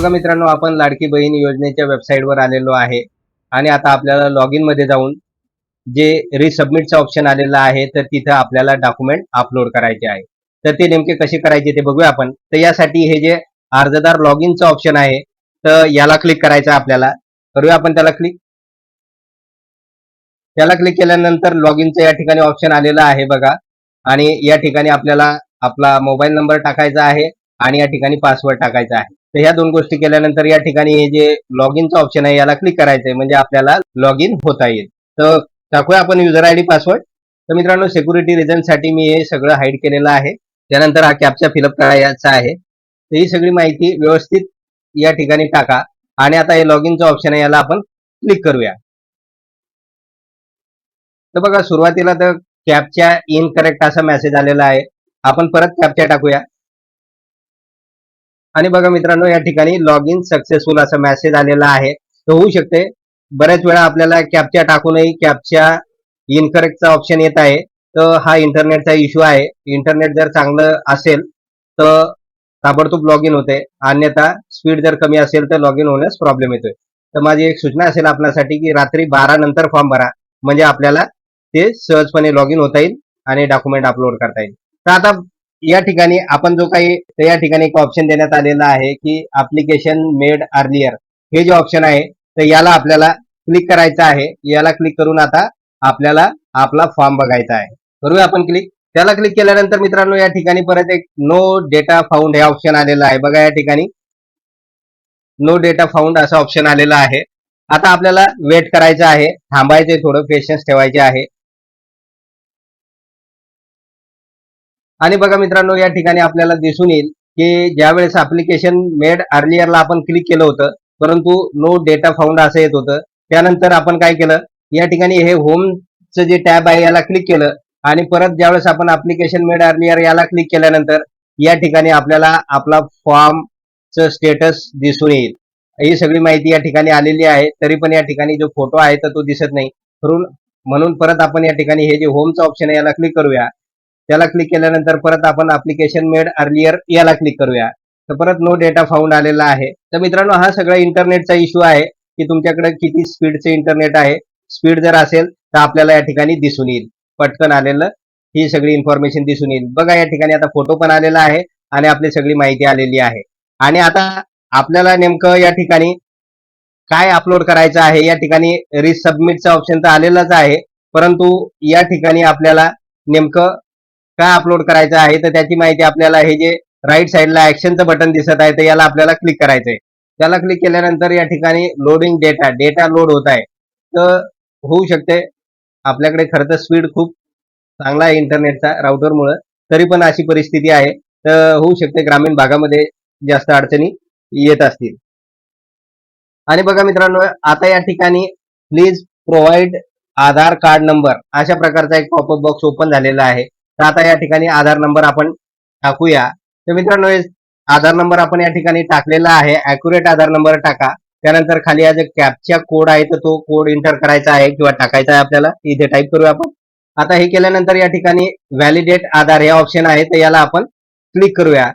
बघा मित्रांनो आपण लाडकी बहीण योजनेच्या वेबसाईटवर आलेलो आहे. आणि आता आपल्याला लॉग इनमध्ये जाऊन जे रिसबमिटचं ऑप्शन आलेलं आहे तर तिथं आपल्याला डॉक्युमेंट अपलोड करायचे आहे. तर ते नेमके कसे करायचे ते बघूया आपण. तर यासाठी हे जे अर्जदार लॉग इनचं ऑप्शन आहे तर याला क्लिक करायचं आहे आपल्याला. करूया आपण त्याला क्लिक त्याला क्लिक केल्यानंतर लॉग इनचं या ठिकाणी ऑप्शन आलेलं आहे बघा. आणि या ठिकाणी आपल्याला आपला मोबाईल नंबर टाकायचा आहे आणि या ठिकाणी पासवर्ड टाकायचा आहे. तर ह्या दोन गोष्टी केल्यानंतर या ठिकाणी हे जे लॉग इनचं ऑप्शन आहे याला क्लिक करायचं आहे म्हणजे आपल्याला लॉग इन होता येईल. तर टाकूया आपण युजर आय डी पासवर्ड तर मित्रांनो सिक्युरिटी रिझनसाठी मी हे सगळं हाईड केलेलं आहे. त्यानंतर हा कॅपचा फिलअप करायचा आहे. तर ही सगळी माहिती व्यवस्थित या ठिकाणी टाका. आणि आता हे लॉग इनचं ऑप्शन आहे याला आपण क्लिक करूया. तर बघा सुरुवातीला तर कॅपच्या इनकरेक्ट असा मेसेज आलेला आहे. आपण परत कॅपच्या टाकूया. आणि बघा मित्रांनो या ठिकाणी लॉग इन सक्सेसफुल असा मेसेज आलेला आहे. तर होऊ शकते. बऱ्याच वेळा आपल्याला कॅपच्या टाकूनही कॅपच्या इनकरेक्टचा ऑप्शन येत आहे. तर हा इंटरनेटचा इश्यू आहे. इंटरनेट जर चांगलं असेल तर ताबडतोब लॉग इन होते. अन्यथा स्पीड जर कमी असेल तर लॉग इन होण्यास प्रॉब्लेम येतोय. तर माझी एक सूचना असेल आपल्यासाठी की रात्री बारा नंतर फॉर्म भरा. म्हणजे आपल्याला ते सहजपणे लॉग इन होता येईल आणि डॉक्युमेंट अपलोड करता येईल. तर आता या ठिकाणी आपण जो काही या ठिकाणी एक ऑप्शन देण्यात आलेला आहे की अप्लिकेशन मेड अर्लियर हे जे ऑप्शन आहे तर याला आपल्याला क्लिक करायचं आहे. याला क्लिक करून आता आपल्याला आपला फॉर्म बघायचा आहे. करूया आपण क्लिक त्याला क्लिक केल्यानंतर मित्रांनो या ठिकाणी परत एक नो डेटा फाउंड हे ऑप्शन आलेलं आहे. बघा या ठिकाणी. नो डेटा फाउंड असं ऑप्शन आलेलं आहे. आता आपल्याला वेट करायचं आहे. थांबायचे थोडं पेशन्स ठेवायचे आहे. आणि बघा मित्रांनो या ठिकाणी आपल्याला दिसून येईल की ज्यावेळेस अप्लिकेशन मेड अर्लियरला आपण क्लिक केलं होतं परंतु नो डेटा फाउंड असं येत होतं त्यानंतर आपण काय केलं? या ठिकाणी हे होमचं जे टॅब आहे याला क्लिक केलं. आणि परत ज्यावेळेस आपण अप्लिकेशन मेड अर्लियर याला क्लिक केल्यानंतर या ठिकाणी आपल्याला आपला फॉर्मचं स्टेटस दिसून येईल. ही सगळी माहिती या ठिकाणी आलेली आहे तरी पण या ठिकाणी जो फोटो आहे तर तो दिसत नाही. म्हणून म्हणून परत आपण या ठिकाणी हे जे होमचं ऑप्शन आहे याला क्लिक करूया. त्याला क्लिक केल्यानंतर परत आपण अप्लिकेशन मेड अर्लियर याला क्लिक करूया. तर परत नो डेटा फाउंड आलेला आहे. तर मित्रांनो हा सगळा इंटरनेटचा इश्यू आहे की तुमच्याकडे किती स्पीडचे इंटरनेट आहे. स्पीड जर असेल तर आपल्याला या ठिकाणी दिसून येईल. पटकन आलेलं ही सगळी इन्फॉर्मेशन दिसून येईल. बघा या ठिकाणी आता फोटो पण आलेला आहे आणि आपली सगळी माहिती आलेली आहे. आणि आता आपल्याला नेमकं या ठिकाणी काय अपलोड करायचं आहे? या ठिकाणी रिसबमिटचा ऑप्शन तर आलेलाच आहे. परंतु या ठिकाणी आपल्याला नेमकं काय अपलोड करायचं आहे? तर त्याची माहिती आपल्याला हे जे राईट साईडला ऍक्शनचं बटन दिसत आहे तर याला आपल्याला क्लिक करायचंय. त्याला क्लिक केल्यानंतर या ठिकाणी लोडिंग डेटा डेटा लोड होत आहे. तर होऊ शकते. आपल्याकडे खरं तर स्पीड खूप चांगला आहे इंटरनेटचा राऊटरमुळं तरी पण अशी परिस्थिती आहे. तर होऊ शकते ग्रामीण भागामध्ये जास्त अडचणी येत असतील. आणि बघा मित्रांनो आता या ठिकाणी please provide Aadhaar card number अशा प्रकारचा एक पॉपअप बॉक्स ओपन झालेला आहे. तर आता या ठिकाणी आधार नंबर आपण टाकूया. तर मित्रांनो आधार नंबर आपण या ठिकाणी टाकलेला आहे. अॅक्युरेट आधार नंबर टाका. त्यानंतर खाली हा जो कॅपचा कोड आहे तर तो कोड एंटर करायचा आहे किंवा टाकायचा आहे आपल्याला इथे टाईप करूया आपण. आता हे केल्यानंतर या ठिकाणी व्हॅलिडेट आधार हे ऑप्शन आहे तर याला आपण क्लिक करूया.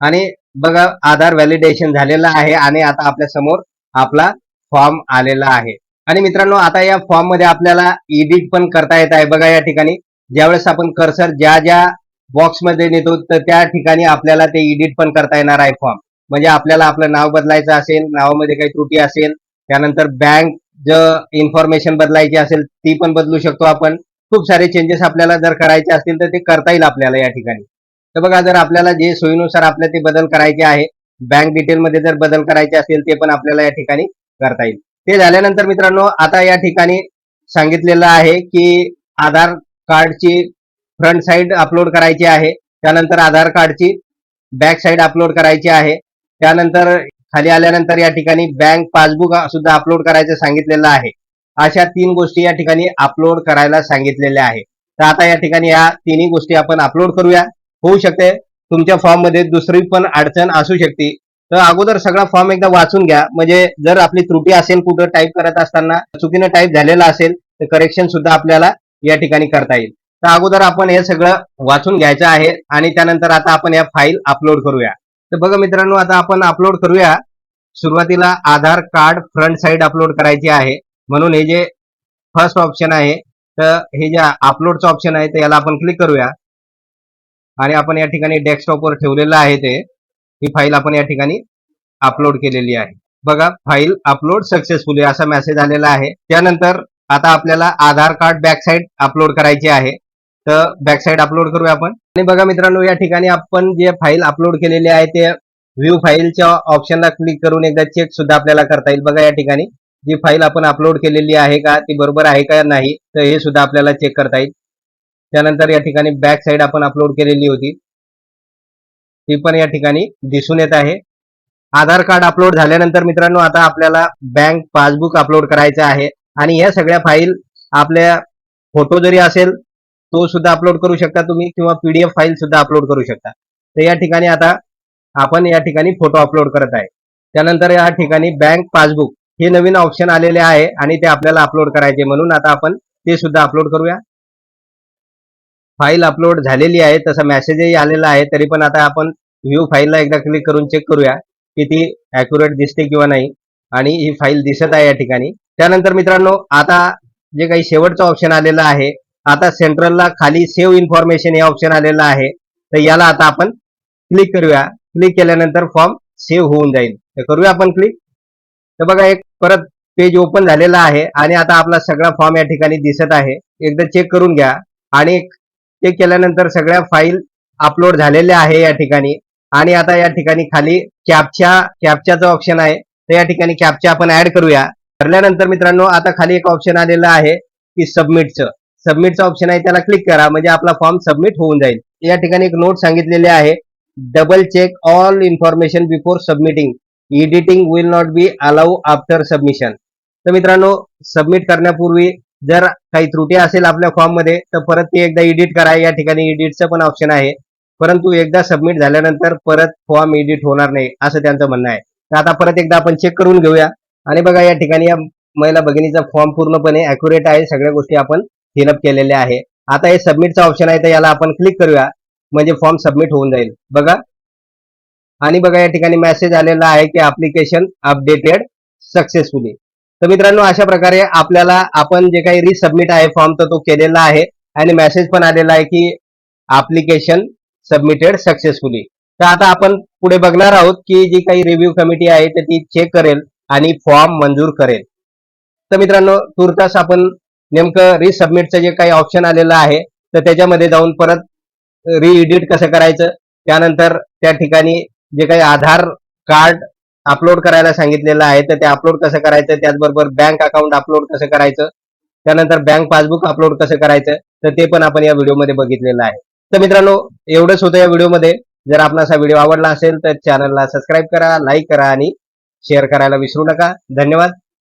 आणि बघा आधार व्हॅलिडेशन झालेलं आहे आणि आता आपल्यासमोर आपला फॉर्म आलेला आहे. आणि मित्रांनो आता या फॉर्ममध्ये आपल्याला एडिट पण करता येत आहे. बघा या ठिकाणी ज्यावेळेस आपण कर्सर ज्या ज्या बॉक्समध्ये नेतो तर त्या ठिकाणी आपल्याला ते एडिट पण करता येणार आहे फॉर्म म्हणजे आपल्याला आपलं नाव बदलायचं असेल नावामध्ये काही त्रुटी असेल त्यानंतर बँक ज इन्फॉर्मेशन बदलायची असेल ती पण बदलू शकतो आपण. खूप सारे चेंजेस आपल्याला जर करायचे असतील तर ते करता येईल आपल्याला या ठिकाणी. तर बघा जर आपल्याला जे सोयीनुसार आपल्या ते बदल करायचे आहे बँक डिटेल मध्ये जर बदल करायचे असेल ते पण आपल्याला या ठिकाणी करता येईल. ते झाल्यानंतर मित्रांनो आता या ठिकाणी सांगितलेलं आहे की आधार कार्डची फ्रंट साईड अपलोड करायची आहे. त्यानंतर आधार कार्डची बॅक साईड अपलोड करायची आहे. त्यानंतर खाली आल्यानंतर या ठिकाणी बँक पासबुक सुद्धा अपलोड करायचं सांगितलेलं आहे. अशा तीन गोष्टी या ठिकाणी अपलोड करायला सांगितलेल्या आहे. तर आता या ठिकाणी या तिन्ही गोष्टी आपण अपलोड करूया. होऊ शकते. तुमच्या फॉर्ममध्ये दुसरी पण अडचण असू शकते. तर अगोदर सगळा फॉर्म एकदा वाचून घ्या. म्हणजे जर आपली त्रुटी असेल कुठं टाईप करत असताना चुकीनं टाईप झालेला असेल तर करेक्शन सुद्धा आपल्याला या ठिकाणी करता येईल. तर अगोदर आपण हे सगळं वाचून घ्यायचं आहे आणि त्यानंतर आता आपण या फाईल अपलोड करूया. तर बघा मित्रांनो आता आपण अपलोड करूया. सुरुवातीला Aadhaar card front side upload करायची आहे. म्हणून हे जे फर्स्ट ऑप्शन आहे तर हे जे अपलोडचं ऑप्शन आहे तर याला आपण क्लिक करूया. आणि आपण या ठिकाणी डेस्कटॉपवर ठेवलेलं आहे ते. ही फाईल आपण या ठिकाणी अपलोड केलेली आहे. बघा फाईल अपलोड सक्सेसफुली असा मेसेज आलेला आहे. त्यानंतर आता आपल्याला Aadhaar card back side upload करायची आहे. तर बॅक साईड अपलोड करूया आपण. आणि बघा मित्रांनो या ठिकाणी आपण जे फाईल अपलोड केलेले आहे ते व्ह्यू फाईलच्या ऑप्शनला क्लिक करून एकदा चेक सुद्धा आपल्याला करता येईल. बघा या ठिकाणी जी फाईल आपण अपलोड केलेली आहे का ती बरोबर आहे का नाही तर हे सुद्धा आपल्याला चेक करता येईल. त्यानंतर या ठिकाणी बॅक साईड आपण अपलोड केलेली होती. ती पण या ठिकाणी दिसून येत आहे. आधार कार्ड अपलोड झाल्यानंतर मित्रांनो आता आपल्याला बँक पासबुक अपलोड करायचं आहे. आणि या सगळ्या फाईल आपल्या फोटो जरी असेल तो सुद्धा अपलोड करू शकता तुम्ही किंवा पीडीएफ फाईल सुद्धा अपलोड करू शकता. तर या ठिकाणी आता आपण या ठिकाणी फोटो अपलोड करत आहे. त्यानंतर या ठिकाणी बँक पासबुक हे नवीन ऑप्शन आलेले आहे आणि ते आपल्याला अपलोड करायचे म्हणून आता आपण ते सुद्धा अपलोड करूया. फाईल अपलोड झालेली आहे तसा मेसेजही आलेला आहे तरी पण आता आपण व्ह्यू फाईलला एकदा क्लिक करून चेक करूया की ती अॅक्युरेट दिसते किंवा नाही. आणि ही फाईल दिसत आहे या ठिकाणी. त्यानंतर मित्रांनो आता जे काही शेवटचं ऑप्शन आलेलं आहे आता सेंट्रलला खाली सेव्ह इन्फॉर्मेशन हे ऑप्शन आलेलं आहे. तर याला आता आपण क्लिक करूया. क्लिक केल्यानंतर फॉर्म सेव्ह होऊन जाईल. तर करूया आपण क्लिक तर बघा एक परत पेज ओपन झालेला आहे आणि आता आपला सगळा फॉर्म या ठिकाणी दिसत आहे. एकदा चेक करून घ्या. आणि चेक केल्यानंतर सगळ्या फाईल अपलोड झालेल्या आहे या ठिकाणी. आणि आता या ठिकाणी खाली कॅपच्या कॅपच्याचं ऑप्शन आहे. तर या ठिकाणी कॅपच्या आपण ऍड करूया. भरल्यानंतर मित्रांनो आता खाली एक ऑप्शन आलेलं आहे की सबमिटचं सबमिटचं ऑप्शन आहे त्याला क्लिक करा म्हणजे आपला फॉर्म सबमिट होऊन जाईल. या ठिकाणी एक नोट सांगितलेली आहे double check all information before submitting editing will not be allow after submission तर मित्रांनो सबमिट करण्यापूर्वी जर काही त्रुटी असेल आपल्या फॉर्ममध्ये तर परत ते एकदा एडिट करा. या ठिकाणी एडिटचं पण ऑप्शन आहे. परंतु एकदा सबमिट झाल्यानंतर परत फॉर्म एडिट होणार नाही असं त्यांचं म्हणणं आहे. तर आता परत एकदा आपण चेक करून घेऊया. आणि बघा या ठिकाणी या महिला भगिनीचा फॉर्म पूर्णपणे अॅक्युरेट आहे. सगळ्या गोष्टी आपण फिलअप केलेल्या आहे. आता हे सबमिटचा ऑप्शन आहे तर याला आपण क्लिक करूया. म्हणजे फॉर्म सबमिट होऊन जाईल. बघा. आणि बघा या ठिकाणी मेसेज आलेला आहे की अप्लिकेशन अपडेटेड सक्सेसफुली तर मित्रांनो अशा प्रकारे आपल्याला आपण जे काही रिसबमिट आहे फॉर्म तर तो केलेला आहे. आणि मेसेज पण आलेला आहे की अप्लिकेशन सबमिटेड सक्सेसफुली तर आता आपण पुढे बघणार आहोत की जी काही रिव्ह्यू कमिटी आहे तर ती चेक करेल. आणि फॉर्म मंजूर करेल. तर मित्रांनो तुर्तास आपण नेमकं रिसबमिटचं जे काही ऑप्शन आलेलं आहे तर त्याच्यामध्ये जाऊन परत रिएडिट कसं करायचं त्यानंतर त्या ठिकाणी जे काही आधार कार्ड अपलोड करायला सांगितलेलं आहे तर ते अपलोड कसं करायचं त्याचबरोबर बँक अकाउंट अपलोड कसं करायचं त्यानंतर बँक पासबुक अपलोड कसं करायचं तर ते पण आपण या व्हिडिओमध्ये बघितलेलं आहे. तर मित्रांनो एवढंच होतं या व्हिडिओमध्ये. जर आपणास हा व्हिडिओ आवडला असेल तर चॅनलला सबस्क्राईब करा लाईक करा आणि शेअर करायला विसरू नका. धन्यवाद.